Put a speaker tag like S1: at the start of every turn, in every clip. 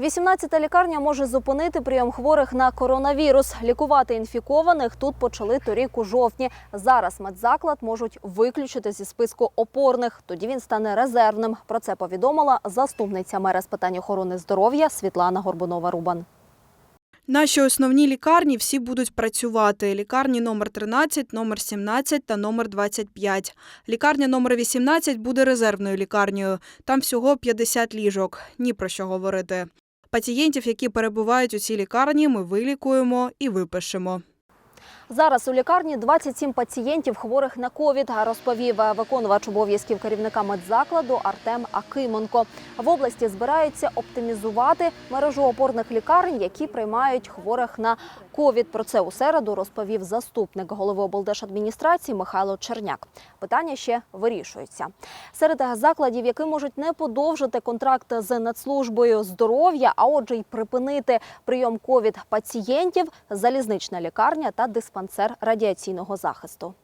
S1: 18-та лікарня може зупинити прийом хворих на коронавірус. Лікувати інфікованих тут почали торік у жовтні. Зараз медзаклад можуть виключити зі списку опорних. Тоді він стане резервним. Про це повідомила заступниця мера з питань охорони здоров'я Світлана Горбунова-Рубан.
S2: Наші основні лікарні всі будуть працювати. Лікарні номер 13, номер 17 та номер 25. Лікарня номер 18 буде резервною лікарнею. Там всього 50 ліжок. Ні про що говорити. Пацієнтів, які перебувають у цій лікарні, ми вилікуємо і випишемо.
S1: Зараз у лікарні 27 пацієнтів хворих на ковід, розповів виконувач обов'язків керівника медзакладу Артем Акименко. В області збираються оптимізувати мережу опорних лікарень, які приймають хворих на ковід. Про це у середу розповів заступник голови облдержадміністрації Михайло Черняк. Питання ще вирішується. Серед закладів, які можуть не подовжити контракт з Нацслужбою здоров'я, а отже, й припинити прийом ковід пацієнтів, залізнична лікарня та диспансер радіаційного захисту.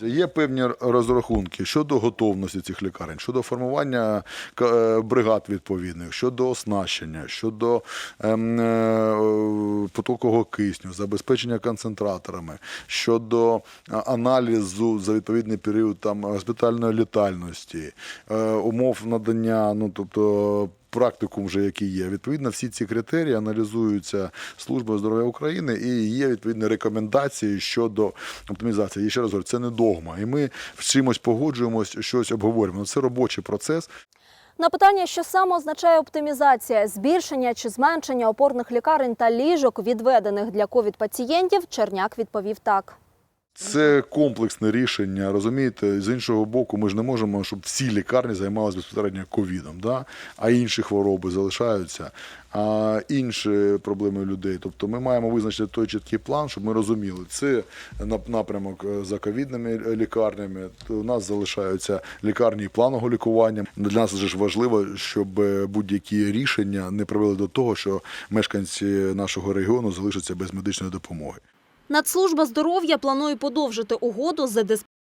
S3: Є певні розрахунки щодо готовності цих лікарень, щодо формування е, бригад відповідних, щодо оснащення, щодо ем, е, потокового кисню, забезпечення концентраторами, щодо е, аналізу за відповідний період там госпітальної літальності, умов надання, ну тобто. Практикум, вже який є, відповідно, всі ці критерії аналізуються Службою здоров'я України і є відповідні рекомендації щодо оптимізації. І ще раз говорю, це не догма. І ми з чимось погоджуємось, щось обговорюємо. Це робочий процес.
S1: На питання, що саме означає оптимізація, збільшення чи зменшення опорних лікарень та ліжок, відведених для ковід пацієнтів, Черняк відповів так.
S3: Це комплексне рішення, розумієте, з іншого боку, ми ж не можемо, щоб всі лікарні займалися безпосередньо ковідом, да? а інші хвороби залишаються, а інші проблеми людей. Тобто ми маємо визначити той чіткий план, щоб ми розуміли, це нап- напрямок е, за ковідними лікарнями. У нас залишаються лікарні планового лікування. Для нас ж важливо, щоб е, будь-які рішення не привели до того, що мешканці нашого регіону залишаться без медичної допомоги.
S1: Нацслужба здоров'я планує подовжити угоду з